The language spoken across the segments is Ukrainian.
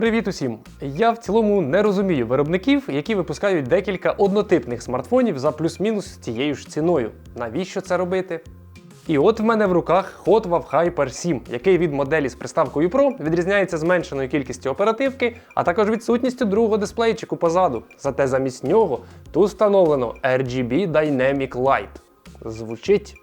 Привіт усім! Я в цілому не розумію виробників, які випускають декілька однотипних смартфонів за плюс-мінус тією ж ціною. Навіщо це робити? І от в мене в руках Hotwav Hyper 7, який від моделі з приставкою Pro відрізняється зменшеною кількістю оперативки, а також відсутністю другого дисплейчику позаду. Зате замість нього тут встановлено RGB Dynamic Light. Звучить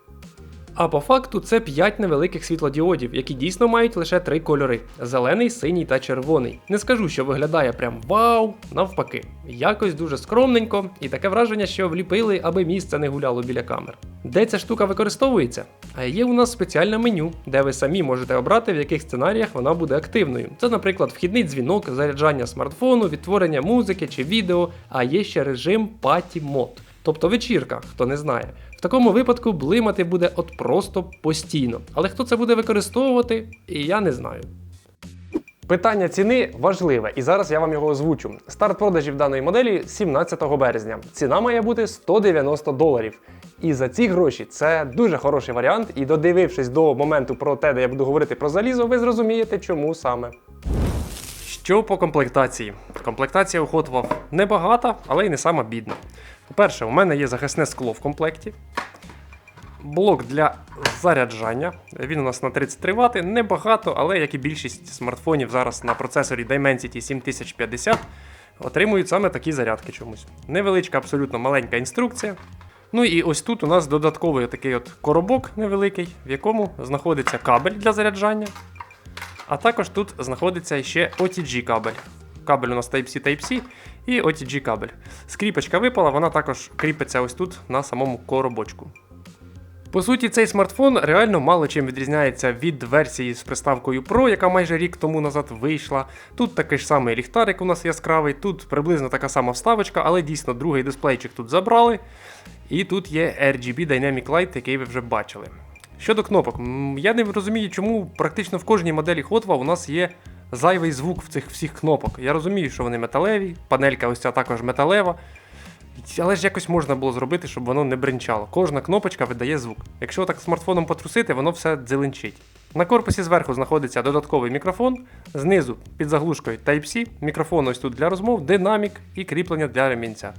а по факту це 5 невеликих світлодіодів, які дійсно мають лише три кольори: зелений, синій та червоний. Не скажу, що виглядає прям вау, навпаки. Якось дуже скромненько, і таке враження, що вліпили, аби місце не гуляло біля камер. Де ця штука використовується? А є у нас спеціальне меню, де ви самі можете обрати, в яких сценаріях вона буде активною. Це, наприклад, вхідний дзвінок, заряджання смартфону, відтворення музики чи відео, а є ще режим Party Mode. Тобто вечірка, хто не знає. В такому випадку блимати буде от просто постійно. Але хто це буде використовувати, я не знаю. Питання ціни важливе, і зараз я вам його озвучу. Старт продажів даної моделі 17 березня. Ціна має бути 190 доларів. І за ці гроші це дуже хороший варіант. І додивившись до моменту про те, де я буду говорити про залізо, ви зрозумієте, чому саме. Що по комплектації? Комплектація у Hotwav небагата, але й не сама бідна. По-перше, у мене є захисне скло в комплекті. Блок для заряджання. Він у нас на 33 Вт, небагато, але як і більшість смартфонів зараз на процесорі Dimensity 7050 отримують саме такі зарядки чомусь. Невеличка, абсолютно маленька інструкція. Ну і ось тут у нас додатковий такий от коробок невеликий, в якому знаходиться кабель для заряджання. А також тут знаходиться ще OTG кабель. Кабель у нас Type-C Type-C і OTG кабель. Скріпочка випала, вона також кріпиться ось тут на самому коробочку. По суті, цей смартфон реально мало чим відрізняється від версії з приставкою Pro, яка майже рік тому назад вийшла. Тут такий ж самий ліхтарик у нас яскравий, тут приблизно така сама вставочка, але дійсно другий дисплейчик тут забрали. І тут є RGB Dynamic Light, який ви вже бачили. Щодо кнопок, я не розумію, чому практично в кожній моделі Hotwa у нас є зайвий звук в цих всіх кнопок. Я розумію, що вони металеві, панелька ось ця також металева. Але ж якось можна було зробити, щоб воно не бринчало. Кожна кнопочка видає звук. Якщо так смартфоном потрусити, воно все дзеленчить. На корпусі зверху знаходиться додатковий мікрофон, знизу під заглушкою Type-C, мікрофон ось тут для розмов, динамік і кріплення для ремінця.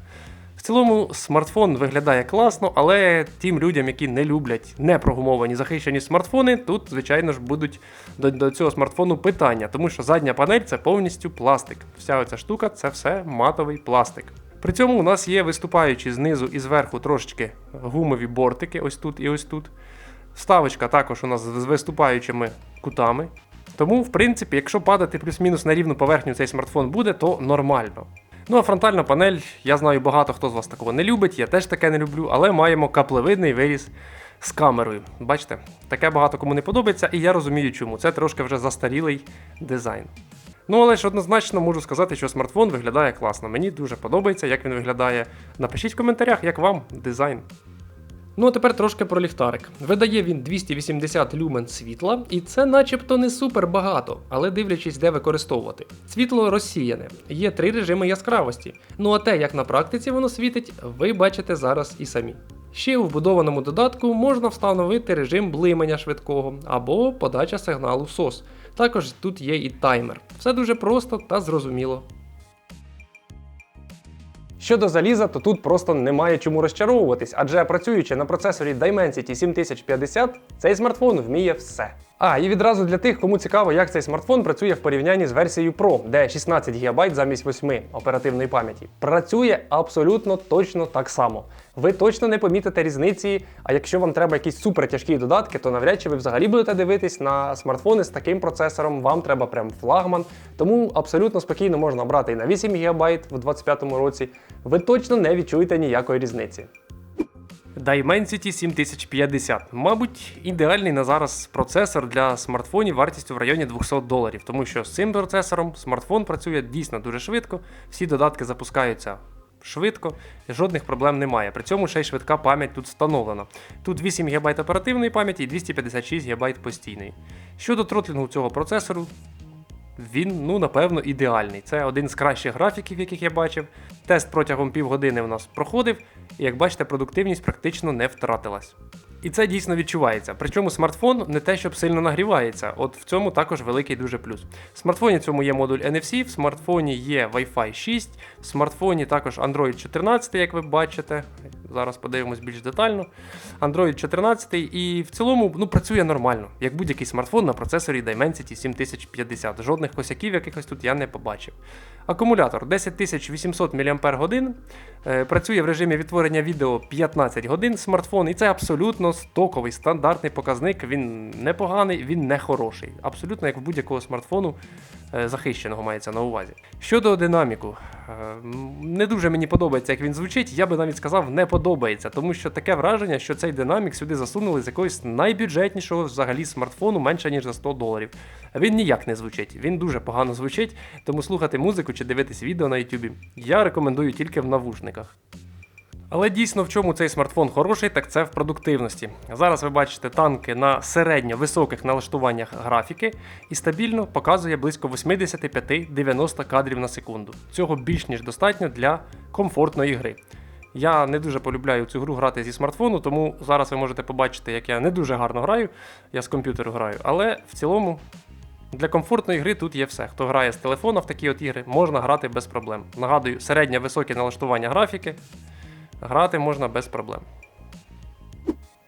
В цілому смартфон виглядає класно, але тим людям, які не люблять непрогумовані захищені смартфони, тут, звичайно ж, будуть до, до цього смартфону питання, тому що задня панель це повністю пластик. Вся оця штука це все матовий пластик. При цьому у нас є виступаючі знизу і зверху трошечки гумові бортики, ось тут і ось тут. Вставочка також у нас з виступаючими кутами. Тому, в принципі, якщо падати плюс-мінус на рівну поверхню цей смартфон буде, то нормально. Ну а фронтальна панель, я знаю, багато хто з вас такого не любить, я теж таке не люблю, але маємо каплевидний виріз з камерою. Бачите, таке багато кому не подобається, і я розумію, чому. Це трошки вже застарілий дизайн. Ну, але ж однозначно можу сказати, що смартфон виглядає класно. Мені дуже подобається, як він виглядає. Напишіть в коментарях, як вам дизайн. Ну а тепер трошки про ліхтарик. Видає він 280 люмен світла, і це начебто не супер багато, але дивлячись, де використовувати. Світло розсіяне, є три режими яскравості. Ну а те, як на практиці воно світить, ви бачите зараз і самі. Ще у вбудованому додатку можна встановити режим блимання швидкого або подача сигналу SOS. Також тут є і таймер. Все дуже просто та зрозуміло. Щодо заліза, то тут просто немає чому розчаровуватись, адже працюючи на процесорі Dimensity 7050, цей смартфон вміє все. А, і відразу для тих, кому цікаво, як цей смартфон працює в порівнянні з версією Pro, де 16 ГБ замість 8 оперативної пам'яті. Працює абсолютно точно так само. Ви точно не помітите різниці, а якщо вам треба якісь супертяжкі додатки, то навряд чи ви взагалі будете дивитись на смартфони з таким процесором, вам треба прям флагман. Тому абсолютно спокійно можна брати і на 8 ГБ в 2025 році. Ви точно не відчуєте ніякої різниці. Dimensity 7050. Мабуть, ідеальний на зараз процесор для смартфонів вартістю в районі 200 доларів, тому що з цим процесором смартфон працює дійсно дуже швидко, всі додатки запускаються швидко, жодних проблем немає. При цьому ще й швидка пам'ять тут встановлена. Тут 8 ГБ оперативної пам'яті і 256 ГБ постійної. Щодо тротлінгу цього процесору, він, ну, напевно, ідеальний. Це один з кращих графіків, яких я бачив. Тест протягом півгодини у нас проходив, і як бачите, продуктивність практично не втратилась. І це дійсно відчувається. Причому смартфон не те, щоб сильно нагрівається. От в цьому також великий дуже плюс. В смартфоні цьому є модуль NFC, в смартфоні є Wi-Fi 6, в смартфоні також Android 14, як ви бачите. Зараз подивимось більш детально. Android 14 і в цілому ну, працює нормально, як будь-який смартфон на процесорі Dimensity 7050. Жодних косяків якихось тут я не побачив. Акумулятор 10800 мАч. Е, Працює в режимі відтворення відео 15 годин смартфон, і це абсолютно стоковий стандартний показник. Він непоганий, він не хороший. Абсолютно як в будь-якого смартфону захищеного мається на увазі. Щодо динаміку, е, не дуже мені подобається, як він звучить. Я би навіть сказав, не подобається, тому що таке враження, що цей динамік сюди засунули з якогось найбюджетнішого взагалі смартфону менше ніж за 100 доларів. Він ніяк не звучить, він дуже погано звучить, тому слухати музику чи дивитись відео на YouTube я рекомендую тільки в навушниках. Але дійсно в чому цей смартфон хороший, так це в продуктивності. Зараз ви бачите танки на середньо високих налаштуваннях графіки і стабільно показує близько 85-90 кадрів на секунду. Цього більш ніж достатньо для комфортної гри. Я не дуже полюбляю цю гру грати зі смартфону, тому зараз ви можете побачити, як я не дуже гарно граю, я з комп'ютеру граю, але в цілому для комфортної гри тут є все. Хто грає з телефона в такі от ігри, можна грати без проблем. Нагадую, середнє високе налаштування графіки. Грати можна без проблем.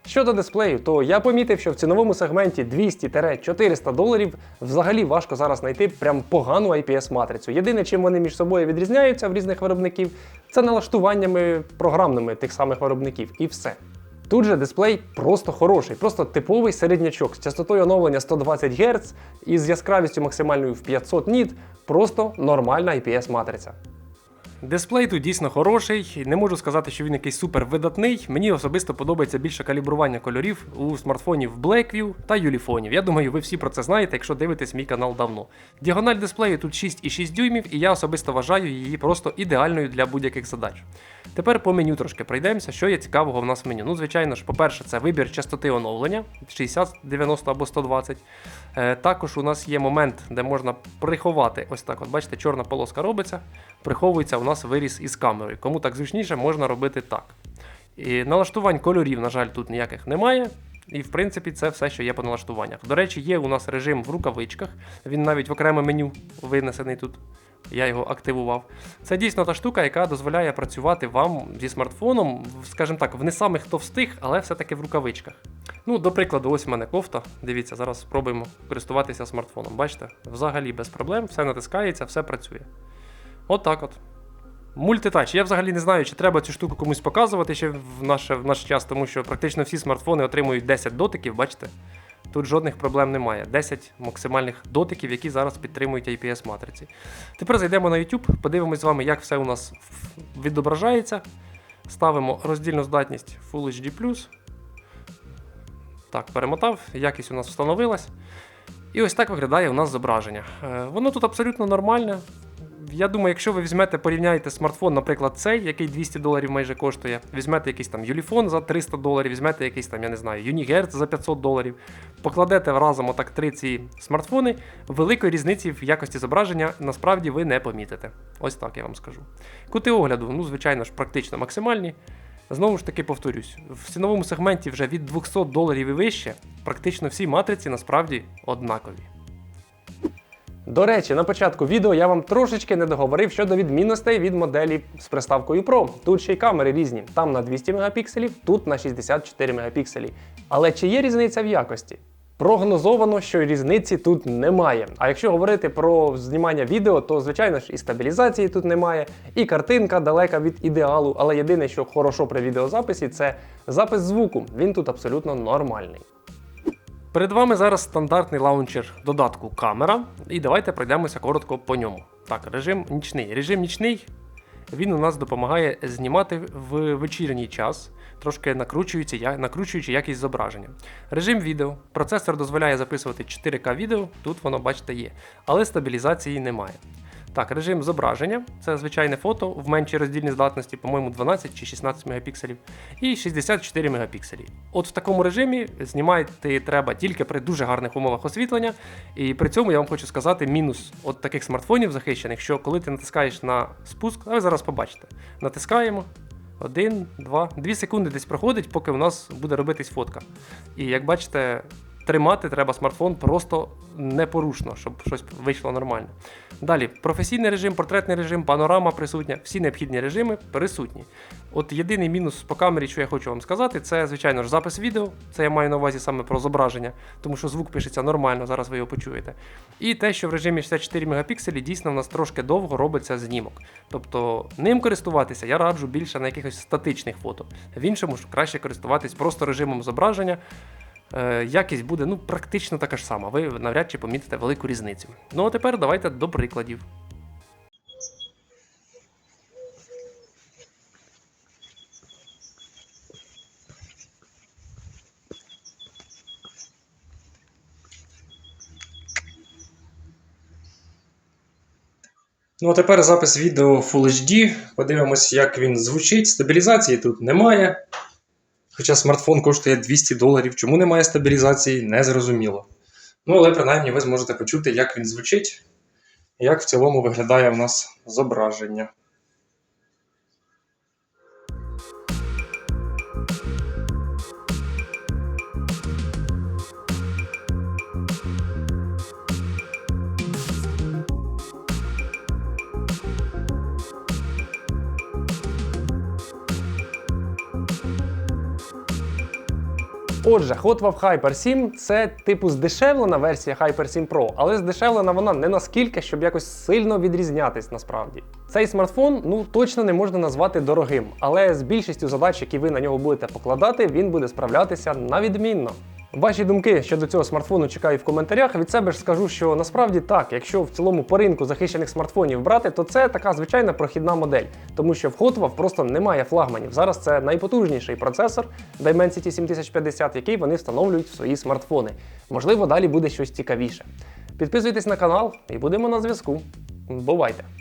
Щодо дисплею, то я помітив, що в ціновому сегменті 200-400 доларів взагалі важко зараз знайти прям погану IPS-матрицю. Єдине, чим вони між собою відрізняються в різних виробників, це налаштуваннями програмними тих самих виробників, і все. Тут же дисплей просто хороший, просто типовий середнячок з частотою оновлення 120 Гц і з яскравістю максимальною в 500 ніт, просто нормальна IPS-матриця. Дисплей тут дійсно хороший. Не можу сказати, що він якийсь супер видатний. Мені особисто подобається більше калібрування кольорів у смартфонів Blackview та Юліфонів. Я думаю, ви всі про це знаєте, якщо дивитесь мій канал давно. Діагональ дисплею тут 6,6 дюймів, і я особисто вважаю її просто ідеальною для будь-яких задач. Тепер по меню трошки пройдемося, що є цікавого в нас в меню. Ну, звичайно ж, по-перше, це вибір частоти оновлення 60, 90 або 120. Е, також у нас є момент, де можна приховати. Ось так. От бачите, чорна полоска робиться, приховується у нас виріс із камерою. Кому так зручніше, можна робити так. І налаштувань кольорів, на жаль, тут ніяких немає. І в принципі це все, що є по налаштуваннях. До речі, є у нас режим в рукавичках. Він навіть в окреме меню винесений тут. Я його активував. Це дійсно та штука, яка дозволяє працювати вам зі смартфоном, скажімо так, в не самих товстих, але все-таки в рукавичках. Ну, до прикладу, ось в мене кофта. Дивіться, зараз спробуємо користуватися смартфоном. Бачите? Взагалі без проблем, все натискається, все працює. От так от. Мультитач. Я взагалі не знаю, чи треба цю штуку комусь показувати ще в наш, в наш час, тому що практично всі смартфони отримують 10 дотиків, бачите? Тут жодних проблем немає. 10 максимальних дотиків, які зараз підтримують IPS-матриці. Тепер зайдемо на YouTube, подивимось з вами, як все у нас відображається. Ставимо роздільну здатність Full HD. Так, перемотав, якість у нас встановилась. І ось так виглядає у нас зображення. Е, Воно тут абсолютно нормальне. Я думаю, якщо ви візьмете, порівняєте смартфон, наприклад, цей, який 200 доларів майже коштує, візьмете якийсь там Юліфон за 300 доларів, візьмете якийсь там, я не знаю, Юнігерц за 500 доларів, покладете разом отак три ці смартфони, великої різниці в якості зображення насправді ви не помітите. Ось так я вам скажу. Кути огляду, ну, звичайно ж, практично максимальні. Знову ж таки повторюсь, в ціновому сегменті вже від 200 доларів і вище, практично всі матриці насправді однакові. До речі, на початку відео я вам трошечки не договорив щодо відмінностей від моделі з приставкою Pro. Тут ще й камери різні. Там на 200 мегапікселів, тут на 64 мегапікселі. Але чи є різниця в якості? Прогнозовано, що різниці тут немає. А якщо говорити про знімання відео, то звичайно ж і стабілізації тут немає, і картинка далека від ідеалу. Але єдине, що хорошо при відеозаписі, це запис звуку. Він тут абсолютно нормальний. Перед вами зараз стандартний лаунчер додатку камера, і давайте пройдемося коротко по ньому. Так, режим нічний. Режим нічний він у нас допомагає знімати в вечірній час, трошки накручуючи, накручуючи якість зображення. Режим відео. Процесор дозволяє записувати 4К відео, тут воно, бачите, є, але стабілізації немає. Так, режим зображення це звичайне фото в меншій роздільній здатності, по-моєму, 12 чи 16 мегапікселів, і 64 мегапікселі. От в такому режимі знімати треба тільки при дуже гарних умовах освітлення. І при цьому я вам хочу сказати мінус от таких смартфонів захищених, що коли ти натискаєш на спуск, а ви зараз побачите, натискаємо. Один, два, дві секунди десь проходить, поки у нас буде робитись фотка. І як бачите, тримати треба смартфон просто непорушно, щоб щось вийшло нормально. Далі, професійний режим, портретний режим, панорама присутня, всі необхідні режими присутні. От єдиний мінус по камері, що я хочу вам сказати, це, звичайно ж, запис відео. Це я маю на увазі саме про зображення, тому що звук пишеться нормально, зараз ви його почуєте. І те, що в режимі 64 мегапікселі дійсно в нас трошки довго робиться знімок. Тобто ним користуватися я раджу більше на якихось статичних фото. В іншому ж краще користуватись просто режимом зображення. Е, якість буде ну, практично така ж сама. Ви навряд чи помітите велику різницю. Ну а тепер давайте до прикладів. Ну, а тепер запис відео Full HD. Подивимось, як він звучить. Стабілізації тут немає. Хоча смартфон коштує 200 доларів. Чому немає стабілізації, не зрозуміло. Ну, але принаймні ви зможете почути, як він звучить, як в цілому виглядає у нас зображення. Отже, Hot Wave Hyper 7 це типу здешевлена версія Hyper 7 Pro, але здешевлена вона не наскільки, щоб якось сильно відрізнятись насправді. Цей смартфон ну точно не можна назвати дорогим, але з більшістю задач, які ви на нього будете покладати, він буде справлятися на відмінно. Ваші думки щодо цього смартфону чекаю в коментарях. Від себе ж скажу, що насправді так, якщо в цілому по ринку захищених смартфонів брати, то це така звичайна прохідна модель, тому що в Hotwav просто немає флагманів. Зараз це найпотужніший процесор Dimensity 7050, який вони встановлюють в свої смартфони. Можливо, далі буде щось цікавіше. Підписуйтесь на канал і будемо на зв'язку. Бувайте!